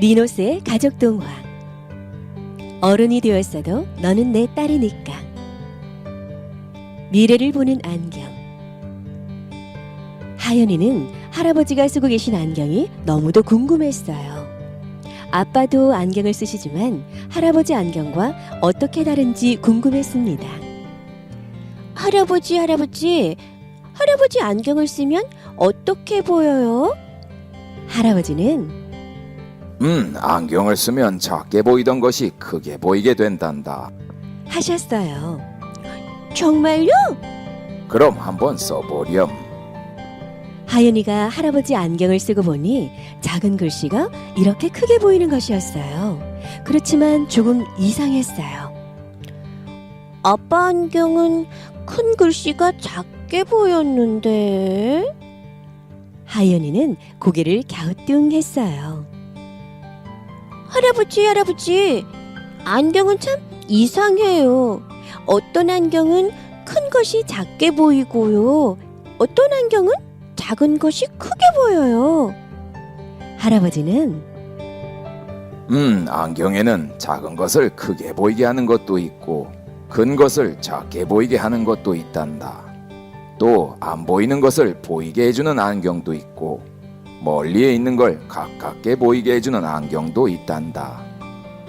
니노스의 가족 동화. 어른이 되었어도 너는 내 딸이니까. 미래를 보는 안경. 하연이는 할아버지가 쓰고 계신 안경이 너무도 궁금했어요. 아빠도 안경을 쓰시지만 할아버지 안경과 어떻게 다른지 궁금했습니다. 할아버지, 할아버지, 할아버지 안경을 쓰면 어떻게 보여요? 할아버지는 음, 안경을 쓰면 작게 보이던 것이 크게 보이게 된단다. 하셨어요. 정말요? 그럼 한번 써보렴. 하연이가 할아버지 안경을 쓰고 보니 작은 글씨가 이렇게 크게 보이는 것이었어요. 그렇지만 조금 이상했어요. 아빠 안경은 큰 글씨가 작게 보였는데. 하연이는 고개를 갸우뚱했어요. 할아버지, 할아버지, 안경은 참 이상해요. 어떤 안경은 큰 것이 작게 보이고요. 어떤 안경은 작은 것이 크게 보여요. 할아버지는 음, 안경에는 작은 것을 크게 보이게 하는 것도 있고, 큰 것을 작게 보이게 하는 것도 있단다. 또, 안 보이는 것을 보이게 해주는 안경도 있고, 멀리에 있는 걸 가깝게 보이게 해주는 안경도 있단다.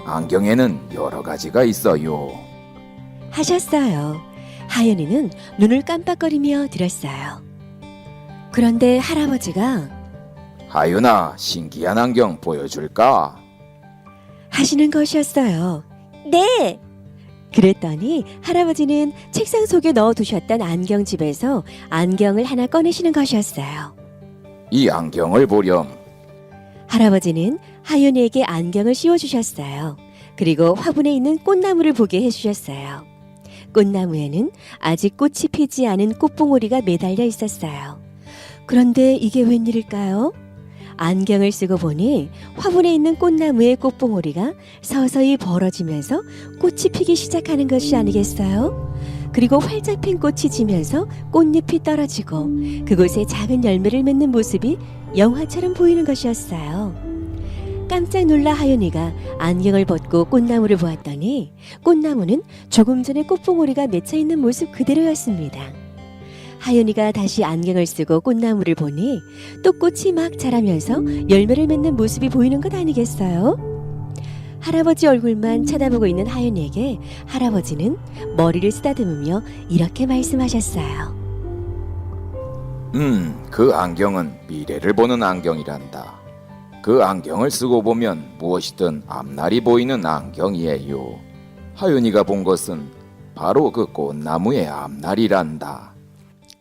안경에는 여러 가지가 있어요. 하셨어요. 하연이는 눈을 깜빡거리며 들었어요. 그런데 할아버지가 하윤아, 신기한 안경 보여줄까? 하시는 것이었어요. 네! 그랬더니 할아버지는 책상 속에 넣어 두셨던 안경집에서 안경을 하나 꺼내시는 것이었어요. 이 안경을 보렴. 할아버지는 하윤이에게 안경을 씌워주셨어요. 그리고 화분에 있는 꽃나무를 보게 해주셨어요. 꽃나무에는 아직 꽃이 피지 않은 꽃봉오리가 매달려 있었어요. 그런데 이게 웬일일까요? 안경을 쓰고 보니 화분에 있는 꽃나무의 꽃봉오리가 서서히 벌어지면서 꽃이 피기 시작하는 것이 아니겠어요? 그리고 활짝 핀 꽃이 지면서 꽃잎이 떨어지고 그곳에 작은 열매를 맺는 모습이 영화처럼 보이는 것이었어요. 깜짝 놀라 하윤이가 안경을 벗고 꽃나무를 보았더니 꽃나무는 조금 전에 꽃봉오리가 맺혀 있는 모습 그대로였습니다. 하윤이가 다시 안경을 쓰고 꽃나무를 보니 또 꽃이 막 자라면서 열매를 맺는 모습이 보이는 것 아니겠어요? 할아버지 얼굴만 쳐다보고 있는 하윤이에게 할아버지는 머리를 쓰다듬으며 이렇게 말씀하셨어요. 음, 그 안경은 미래를 보는 안경이란다. 그 안경을 쓰고 보면 무엇이든 앞날이 보이는 안경이에요. 하윤이가 본 것은 바로 그 꽃나무의 앞날이란다.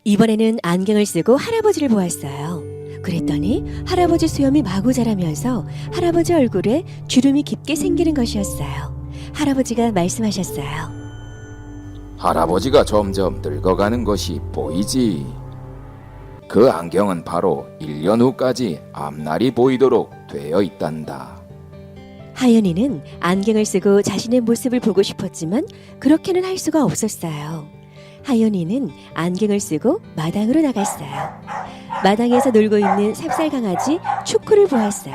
이번에는 안경을 쓰고 할아버지를 보았어요. 그랬더니 할아버지 수염이 마구 자라면서 할아버지 얼굴에 주름이 깊게 생기는 것이었어요. 할아버지가 말씀하셨어요. 할아버지가 점점 늙어가는 것이 보이지. 그 안경은 바로 1년 후까지 앞날이 보이도록 되어 있단다. 하연이는 안경을 쓰고 자신의 모습을 보고 싶었지만 그렇게는 할 수가 없었어요. 하연이는 안경을 쓰고 마당으로 나갔어요. 마당에서 놀고 있는 삽살 강아지 초코를 보았어요.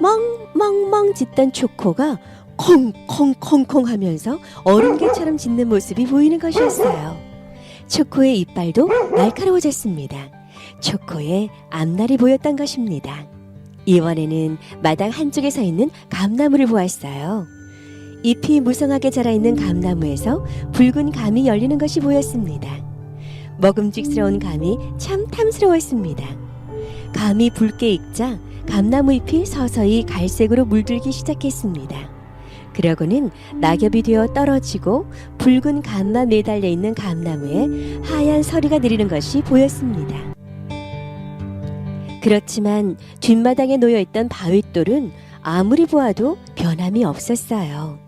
멍멍멍 짖던 초코가 콩콩콩콩 하면서 어른개처럼 짖는 모습이 보이는 것이었어요. 초코의 이빨도 날카로워졌습니다. 초코의 앞날이 보였던 것입니다. 이번에는 마당 한쪽에 서 있는 감나무를 보았어요. 잎이 무성하게 자라있는 감나무에서 붉은 감이 열리는 것이 보였습니다. 먹음직스러운 감이 참 탐스러웠습니다. 감이 붉게 익자 감나무 잎이 서서히 갈색으로 물들기 시작했습니다. 그러고는 낙엽이 되어 떨어지고 붉은 감만 매달려 있는 감나무에 하얀 서리가 내리는 것이 보였습니다. 그렇지만 뒷마당에 놓여 있던 바윗돌은 아무리 보아도 변함이 없었어요.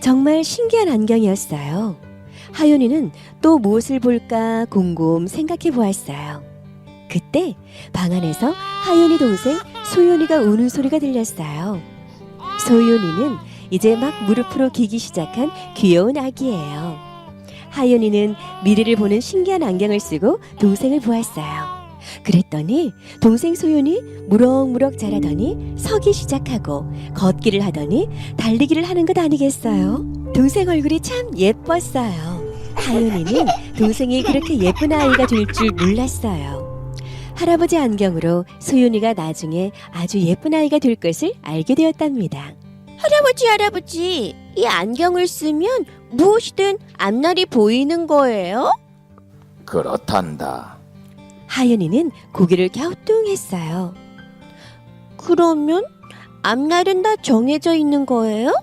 정말 신기한 안경이었어요. 하윤이는 또 무엇을 볼까 곰곰 생각해 보았어요. 그때 방 안에서 하윤이 동생 소윤이가 우는 소리가 들렸어요. 소윤이는 이제 막 무릎으로 기기 시작한 귀여운 아기예요. 하윤이는 미래를 보는 신기한 안경을 쓰고 동생을 보았어요. 그랬더니 동생 소윤이 무럭무럭 자라더니 서기 시작하고 걷기를 하더니 달리기를 하는 것 아니겠어요? 동생 얼굴이 참 예뻤어요. 하윤이는 동생이 그렇게 예쁜 아이가 될 줄 몰랐어요. 할아버지 안경으로 소윤이가 나중에 아주 예쁜 아이가 될 것을 알게 되었답니다. 할아버지, 할아버지, 이 안경을 쓰면 무엇이든 앞날이 보이는 거예요? 그렇단다. 하윤이는 고개를 갸우뚱했어요. 그러면 앞날은 다 정해져 있는 거예요?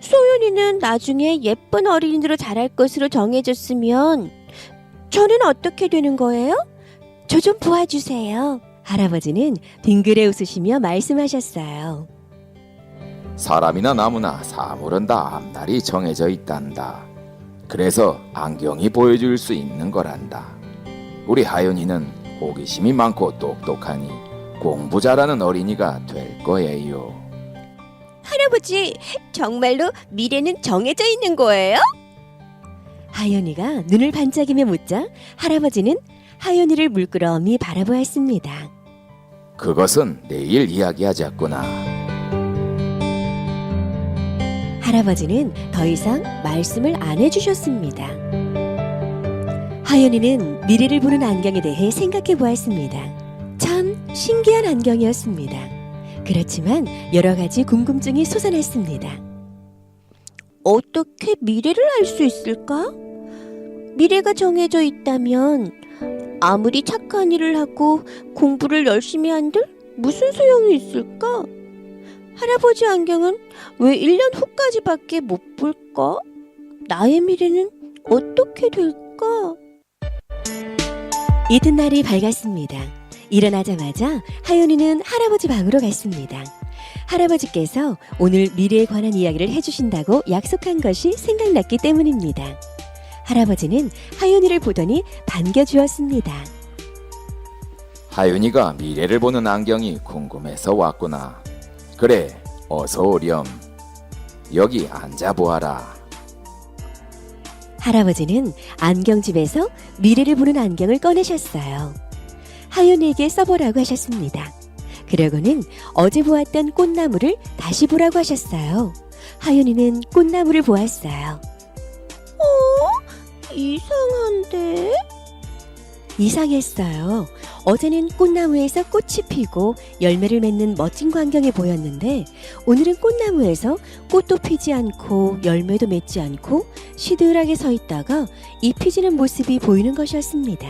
소윤이는 나중에 예쁜 어린이로 자랄 것으로 정해졌으면 저는 어떻게 되는 거예요? 저 좀 도와주세요. 할아버지는 빙그레 웃으시며 말씀하셨어요. 사람이나 나무나 사물은 다 앞날이 정해져 있단다. 그래서 안경이 보여줄 수 있는 거란다. 우리 하윤이는 호기심이 많고 똑똑하니 공부 잘하는 어린이가 될 거예요. 할아버지, 정말로 미래는 정해져 있는 거예요? 하연이가 눈을 반짝이며 묻자 할아버지는 하연이를 물끄러미 바라보았습니다. 그것은 내일 이야기하자꾸나. 할아버지는 더 이상 말씀을 안 해주셨습니다. 하연이는 미래를 보는 안경에 대해 생각해 보았습니다. 참 신기한 안경이었습니다. 그렇지만 여러 가지 궁금증이 솟아났습니다. 어떻게 미래를 알 수 있을까? 미래가 정해져 있다면 아무리 착한 일을 하고 공부를 열심히 한들 무슨 소용이 있을까? 할아버지 안경은 왜 1년 후까지밖에 못 볼까? 나의 미래는 어떻게 될까? 이튿날이 밝았습니다. 일어나자마자 하연이는 할아버지 방으로 갔습니다. 할아버지께서 오늘 미래에 관한 이야기를 해주신다고 약속한 것이 생각났기 때문입니다. 할아버지는 하연이를 보더니 반겨주었습니다. 하윤이가 미래를 보는 안경이 궁금해서 왔구나. 그래, 어서 오렴. 여기 앉아 보아라. 할아버지는 안경집에서 미래를 보는 안경을 꺼내셨어요. 하윤이에게 써보라고 하셨습니다. 그러고는 어제 보았던 꽃나무를 다시 보라고 하셨어요. 하윤이는 꽃나무를 보았어요. 어? 이상한데? 이상했어요. 어제는 꽃나무에서 꽃이 피고 열매를 맺는 멋진 광경이 보였는데 오늘은 꽃나무에서 꽃도 피지 않고 열매도 맺지 않고 시들하게 서 있다가 잎이 지는 모습이 보이는 것이었습니다.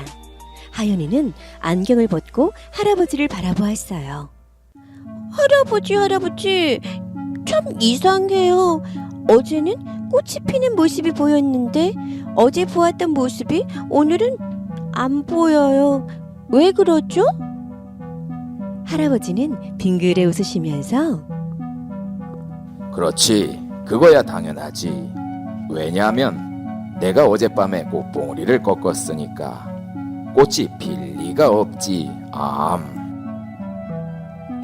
하연이는 안경을 벗고 할아버지를 바라보았어요. 할아버지, 할아버지, 참 이상해요. 어제는 꽃이 피는 모습이 보였는데 어제 보았던 모습이 오늘은 안 보여요. 왜 그러죠? 할아버지는 빙그레 웃으시면서 그렇지. 그거야 당연하지. 왜냐하면 내가 어젯밤에 꽃봉오리를 꺾었으니까 꽃이 필 리가 없지. 암.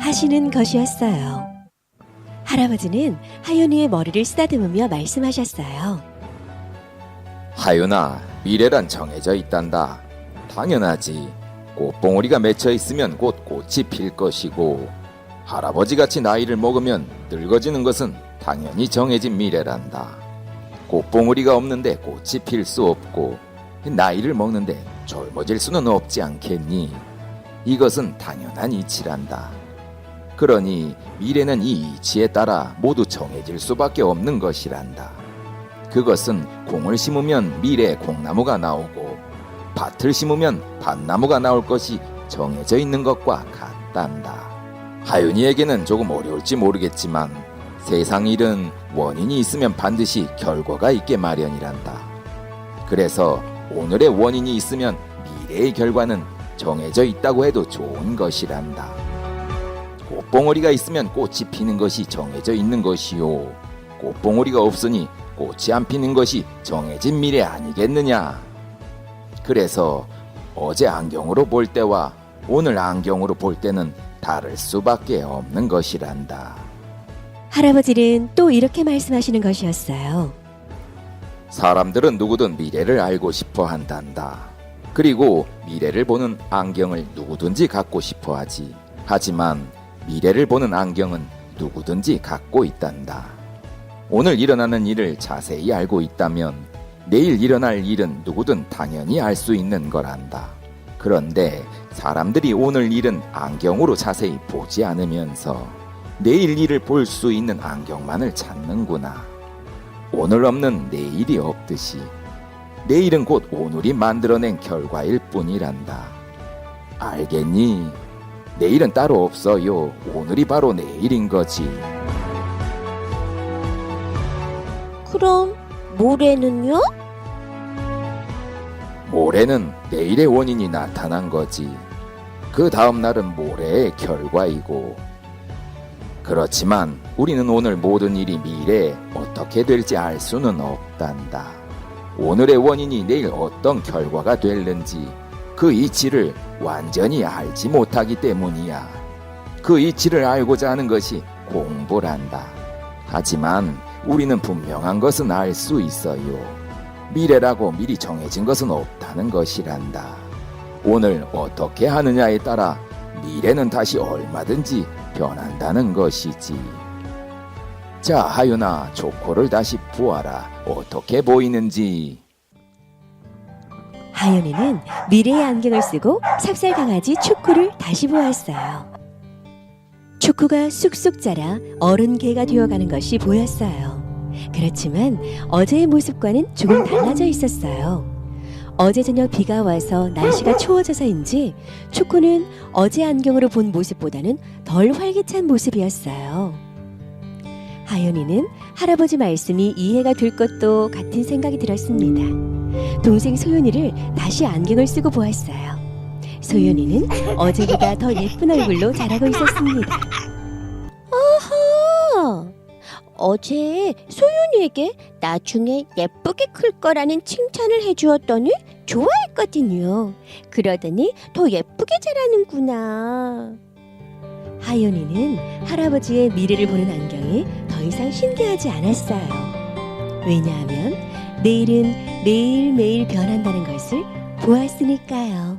하시는 것이었어요. 할아버지는 하연이의 머리를 쓰다듬으며 말씀하셨어요. 하윤아, 미래란 정해져 있단다. 당연하지. 꽃봉오리가 맺혀 있으면 곧 꽃이 필 것이고 할아버지 같이 나이를 먹으면 늙어지는 것은 당연히 정해진 미래란다. 꽃봉오리가 없는데 꽃이 필 수 없고 나이를 먹는데 젊어질 수는 없지 않겠니? 이것은 당연한 이치란다. 그러니 미래는 이 이치에 따라 모두 정해질 수밖에 없는 것이란다. 그것은 공을 심으면 미래에 콩나무가 나오고 밭을 심으면 밭나무가 나올 것이 정해져 있는 것과 같단다. 하윤이에게는 조금 어려울지 모르겠지만 세상 일은 원인이 있으면 반드시 결과가 있게 마련이란다. 그래서 오늘의 원인이 있으면 미래의 결과는 정해져 있다고 해도 좋은 것이란다. 꽃봉오리가 있으면 꽃이 피는 것이 정해져 있는 것이요. 꽃봉오리가 없으니 꽃이 안 피는 것이 정해진 미래 아니겠느냐. 그래서 어제 안경으로 볼 때와 오늘 안경으로 볼 때는 다를 수밖에 없는 것이란다. 할아버지는 또 이렇게 말씀하시는 것이었어요. 사람들은 누구든 미래를 알고 싶어 한단다. 그리고 미래를 보는 안경을 누구든지 갖고 싶어 하지. 하지만 미래를 보는 안경은 누구든지 갖고 있단다. 오늘 일어나는 일을 자세히 알고 있다면 내일 일어날 일은 누구든 당연히 알 수 있는 거란다. 그런데 사람들이 오늘 일은 안경으로 자세히 보지 않으면서 내일 일을 볼 수 있는 안경만을 찾는구나. 오늘 없는 내일이 없듯이 내일은 곧 오늘이 만들어낸 결과일 뿐이란다. 알겠니? 내일은 따로 없어요. 오늘이 바로 내일인 거지. 그럼 모레는요? 모레는 내일의 원인이 나타난 거지. 그 다음 날은 모레의 결과이고. 그렇지만 우리는 오늘 모든 일이 미래에 어떻게 될지 알 수는 없단다. 오늘의 원인이 내일 어떤 결과가 될는지 그 이치를 완전히 알지 못하기 때문이야. 그 이치를 알고자 하는 것이 공부란다. 하지만 우리는 분명한 것은 알 수 있어요. 미래라고 미리 정해진 것은 없다는 것이란다. 오늘 어떻게 하느냐에 따라 미래는 다시 얼마든지 변한다는 것이지. 자, 하윤아, 조코를 다시 부어라. 어떻게 보이는지. 하연이는 미래의 안경을 쓰고 삽살 강아지 초코를 다시 보았어요. 초코가 쑥쑥 자라 어른 개가 되어가는 것이 보였어요. 그렇지만 어제의 모습과는 조금 달라져 있었어요. 어제 저녁 비가 와서 날씨가 추워져서인지 초코는 어제 안경으로 본 모습보다는 덜 활기찬 모습이었어요. 하연이는 할아버지 말씀이 이해가 될 것도 같은 생각이 들었습니다. 동생 소연이를 다시 안경을 쓰고 보았어요. 소연이는 어제보다 더 예쁜 얼굴로 자라고 있었습니다. 어제 소윤이에게 나중에 예쁘게 클 거라는 칭찬을 해주었더니 좋아했거든요. 그러더니 더 예쁘게 자라는구나. 하연이는 할아버지의 미래를 보는 안경이 더 이상 신기하지 않았어요. 왜냐하면 내일은 매일매일 변한다는 것을 보았으니까요.